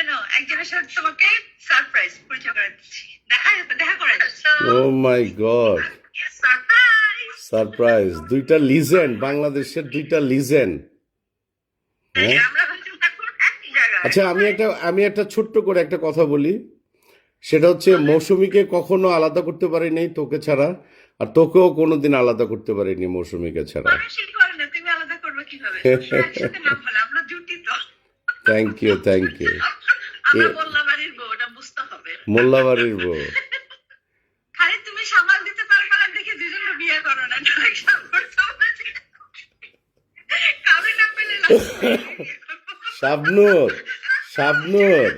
শোনো একজনের সাথে তোমাকে সারপ্রাইজ পরিচয় করে দিচ্ছি। দেখা দেখা করে ও মাই গড সারপ্রাইজ দুইটা লিজেন্ড বাংলাদেশের দুইটা লিজেন্ড হ্যাঁ? জায়গায়। আচ্ছা আমি একটা আমি একটা ছোট্ট করে একটা কথা বলি। সেটা হচ্ছে মৌসুমীকে কখনো আলাদা করতে পারিনি তোকে ছাড়া আর তোকেও কোনোদিন আলাদা করতে পারিনি মৌসুমীকে ছাড়া। থ্যাংক ইউ থ্যাংক ইউ আমরা বাড়ির বউ ওটা বুঝতে হবে। মোল্লাবাড়ির বউ। খালি তুমি সামাল দিতে পারবে না দেখে দুজন বিয়ে করো না কাউরে না পেলে শাবনুর শাবনুর।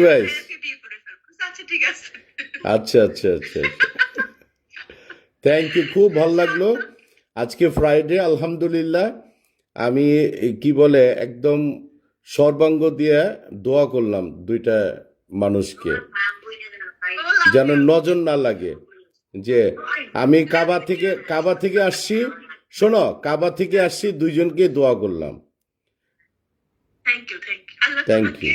করে আচ্ছা আচ্ছা আচ্ছা আচ্ছা। থ্যাংক ইউ খুব ভালো লাগল। আজকে ফ্রাইডে আলহামদুলিল্লাহ। আমি কি বলে একদম সর্বাঙ্গ দিয়ে দোয়া করলাম দুইটা মানুষকে। যেন নজর না লাগে। যে আমি কাবা থেকে কাবা থেকে আসছি। শোনো কাবা থেকে আসছি দুইজনকে দোয়া করলাম। থ্যাংক ইউ থ্যাংক ইউ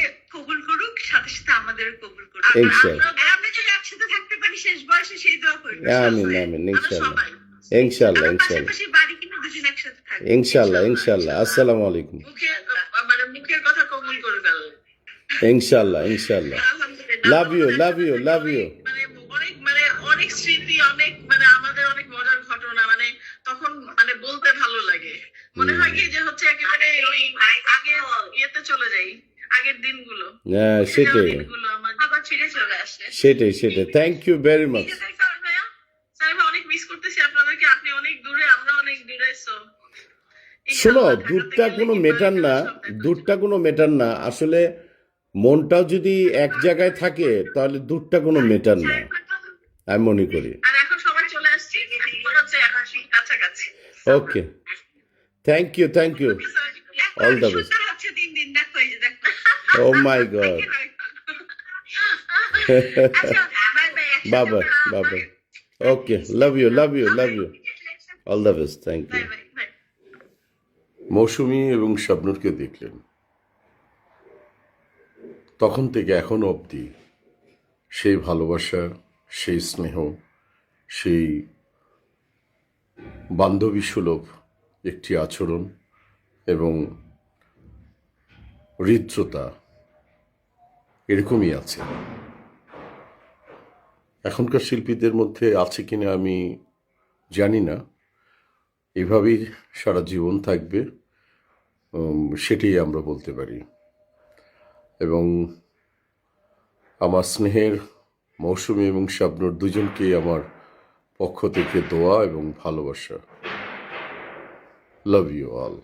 একসাথে থাকতে পারি শেষ বয়সে সেই দোয়া করি আমিন, আমিন, ইনশাআল্লাহ। ইনশাল্লাহ। পাশাপাশি বাড়ি কিনে দুজন একসাথে থাকব। ইনশাল্লাহ ইনশাল্লাহ আসসালামু আলাইকুম। মানে মুখের কথা কবুল করবে আল্লাহ ইনশাল্লাহ ইনশাল্লাহ। আলহামদুলিল্লাহ। Love you love you love you মানে অনেক মানে অনেক স্মৃতি অনেক মানে আমাদের অনেক মজার ঘটনা মানে তখন মানে বলতে ভালো লাগে। মনে হয় কি যে হচ্ছে একেবারে ওই আগের ইয়েতে চলে যাই আগের দিনগুলো। হ্যাঁ সেটাই। দিনগুলো আমার। আবার ফিরে সেটাই সেটাই। থ্যাংক ইউ ভেরি মাচ শোনো দুধটা কোনো মেটার না দুধটা কোনো মেটার না। আসলে মনটাও যদি এক জায়গায় থাকে তাহলে দুধটা কোনো মেটার না। আমি মনে করি। Okay thank you thank you all the best. সুন্দর হচ্ছে দিন দিন দেখো এই যে দেখো। ও মাই গড বাবা okay love you love you love you all the best thank bye you bye bye Moushumi এবং শাবনুরকে দেখলেন। তখন থেকে এখনও অবধি সেই ভালোবাসা সেই স্নেহ সেই বান্ধবী সুলভ একটি আচরণ এবং হৃদ্রতা এরকমই আছে। এখনকার শিল্পীদের মধ্যে আছে কিনা আমি জানি না। এভাবেই সারা জীবন থাকবে সেটাই আমরা বলতে পারি। এবং আমার স্নেহের মৌসুমী এবং শাবনুর দুজনকেই আমার পক্ষ থেকে দোয়া এবং ভালোবাসা। লাভ ইউ অল